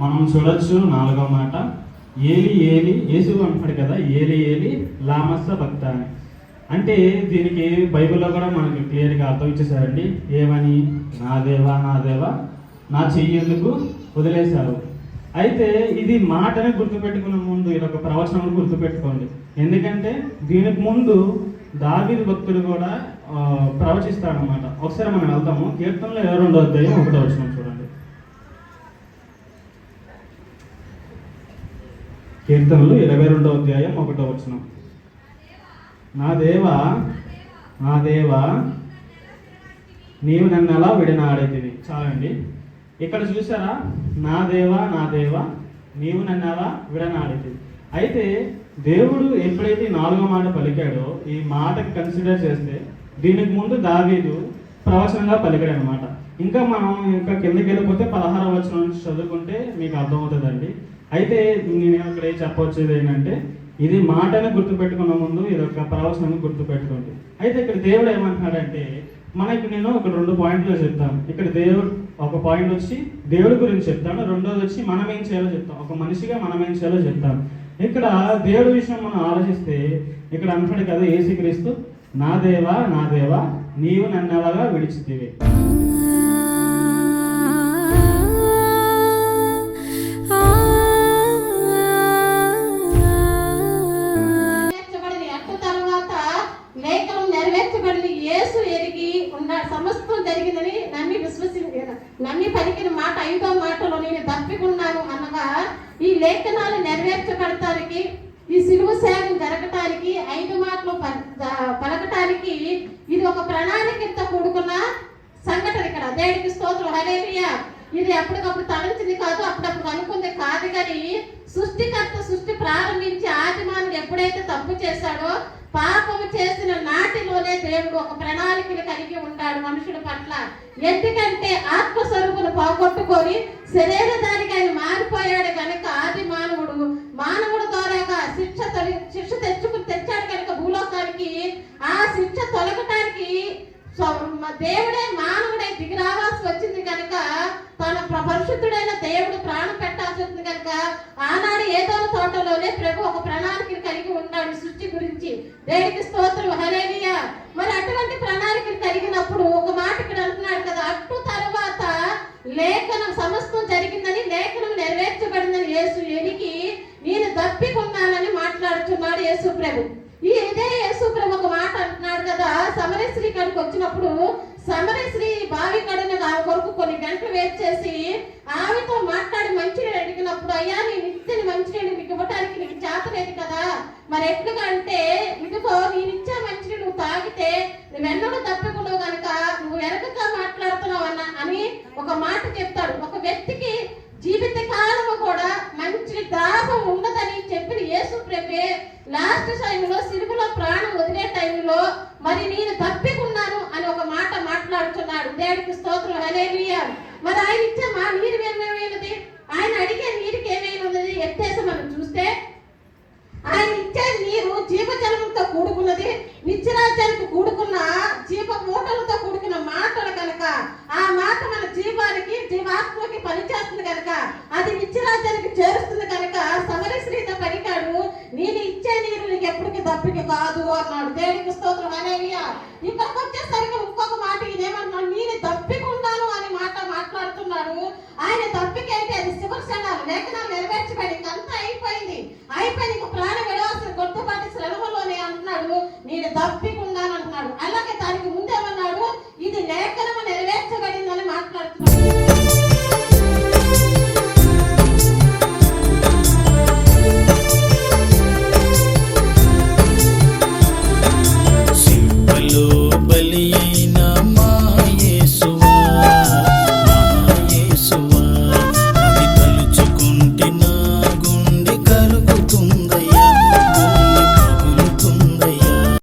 మనం చూడొచ్చు నాలుగో మాట. ఏలి ఏలి యేసు అంటాడు కదా ఏలి ఏలి లామస్స భక్త అని. అంటే దీనికి బైబిల్లో కూడా మనకి క్లియర్గా అర్థం ఇచ్చేసారండి ఏమని? నా దేవా నా దేవా నా చెయ్యేందుకు వదిలేశారు అయితే ఇది మాటని గుర్తుపెట్టుకున్న ముందు ఇది ఒక ప్రవచనం గుర్తుపెట్టుకోండి. ఎందుకంటే దీనికి ముందు దావీదు భక్తుడు కూడా ప్రవచిస్తాడనమాట ఒకసారి మనం వెళ్తాము కీర్తనలో ఇరవై రెండో అధ్యాయం ఒకటో వచ్చిన చూడండి. కీర్తనలు ఇరవై రెండవ అధ్యాయం ఒకటో వచనం. నా దేవా నా దేవ నీవు నన్ను ఎలా విడనాడేది చాలండి. ఇక్కడ చూసారా? నా దేవా నా దేవా నీవు నన్ను ఎలా విడనాడేది అయితే దేవుడు ఎప్పుడైతే నాలుగో మాట పలికాడో ఈ మాట కన్సిడర్ చేస్తే దీనికి ముందు దావీదు ప్రవచనంగా పలికాడు అనమాట ఇంకా మనం ఇంకా కిందకి వెళ్ళిపోతే పదహారవ వచనం చదువుకుంటే మీకు అర్థమవుతుందండి. అయితే నేను అక్కడ ఏం చెప్పవచ్చేది ఏంటంటే ఇది మాటను గుర్తుపెట్టుకున్న ముందు ఇది ఒక ప్రవచనం గుర్తుపెట్టుకోండి. అయితే ఇక్కడ దేవుడు ఏమంటున్నాడంటే మనకి నేను ఒక రెండు పాయింట్లు చెప్తాను. ఇక్కడ దేవుడు ఒక పాయింట్ వచ్చి దేవుడి గురించి చెప్తాను. రెండోది వచ్చి మనం ఏం చేయాలో చెప్తాం. ఒక మనిషిగా మనం ఏం చేయాలో చెప్తాను. ఇక్కడ దేవుడి విషయం మనం ఆలోచిస్తే ఇక్కడ అంటాడు కదా ఏసుక్రీస్తు నా దేవా నా దేవా నీవు నన్ను ఎలాగా విడిచితివి? నెరవేర్చబడిన యేసు ఎరిగి ఉన్న సమస్తం జరిగిందని నమ్మి విశ్వసి నమ్మి పలికిన మాట ఐదో మాటలో నేను తప్పికున్నాను అనగా ఈ లేఖనాలు నెరవేర్చబడటానికి ఈ సిలువ సేవ జరగటానికి ఐదు మాటలు పలకటానికి ఇది ఒక ప్రణాళికతో కూడుకున్న సంఘటన ఇక్కడ. దేవుడికి స్తోత్రం. హరేరియా ఇది ఎప్పటికప్పుడు తలంచింది కాదు అప్పుడప్పుడు అనుకుంది కాదు కానీ సృష్టికర్త సృష్టి ప్రారంభించి ఆదిమానుడు ఎప్పుడైతే తప్పు చేశాడో పాపము చేసిన నాటిలోనే దేవుడు ఒక ప్రణాళికను కలిగి ఉంటాడు మనుషుడు పట్ల. ఎందుకంటే ఆత్మస్వరూపును పోగొట్టుకొని శరీరధారికి ఆయన మారిపోయాడు కనుక ఆది మానవుడు మానవుడు ద్వారాగా శిక్ష తొలి శిక్ష తెచ్చుకుని తెచ్చాడు కనుక భూలోకానికి ఆ శిక్ష తొలగటానికి దేవుడే మానవుడై ఆనాడు ఏదో తోటలోనే ప్రభు ఒక ప్రణాళికను కలిగి ఉన్నాడు సృష్టి గురించి. దేనికి స్తోత్రం. హరేనియ మరి అటువంటి ప్రణాళికను కలిగినప్పుడు ఒక మాట ఇక్కడ అంటున్నాడు కదా అట్టు తర్వాత లేఖనం సమస్తం జరిగిందని లేఖనం నెరవేర్చబడిందని యేసు ఎనికి నేను దప్పికొన్నానని మాట్లాడుతున్నాడు యేసు ప్రభు. ఈ ఇదే యేసు ప్రభు ఒక మాట అంటున్నాడు కదా సమరశ్రీ కాడికి వచ్చినప్పుడు సమరశ్రీ బావి కడన కొరకు కొన్ని గంటలు వేచేసి చేసి ఆమెతో మాట్లాడి అప్పుడు అయ్యా నేను ఇచ్చిన మంచినీళ్ళు నీకు ఇవ్వటానికి నీకు చేతలేదు కదా. మరి ఎట్లుగా అంటే ఇదిగో నేను ఇచ్చే మంచిని నువ్వు తాగితే నువ్వు ఎన్నడూ తప్పకుండా కనుక నువ్వు ఎరగగా మాట్లాడుతున్నావు అన్న అని ఒక మాట చెప్తాడు. ఒక వ్యక్తికి జీవిత కాలము కూడా మంచి దాహం ఉండదని చెప్పిన యేసు ప్రభే లాస్ట్ టైంలో సిలువలో ప్రాణం వదిలే టైంలో మరి నేను తప్పికున్నాను అని ఒక మాట మాట్లాడుతున్నాడు. దేవుడికి స్తోత్రం. హలేలియా మరి ఆయన ఇచ్చే మా నీరు ఏమేమైనది? ఆయన అడిగే నీరుకి ఏమైనది ఎత్తేసి మనం చూస్తే ఆయన ఇచ్చే నీరు జీవజలంతో కూడుకున్నది నిత్యరాజ్యానికి కూడుకున్న జీవ మూటలతో కూడుకున్న మాటలు కనుక ఆ మాట మన జీవానికి జీవాత్మకి పనిచేస్తుంది కనుక అది నిత్యరాజ్యానికి చేరుస్తుంది కనుక సమరశ్రీత పనికాడు నేను ఇచ్చే నీరు నీకు ఎప్పటికీ దప్పిక కాదు అన్నాడు. దేవునికి స్తోత్రం. అనేవియా ఇక్కడికి వచ్చేసరికి ఇంకొక మాట ఇదేమన్నాడు నేను దప్పికున్నాను ఆయన తప్పికైతే అది శివక్షణాలు లేఖనాలు నెరవేర్చబడి అంతా అయిపోయింది. అయిపోయింది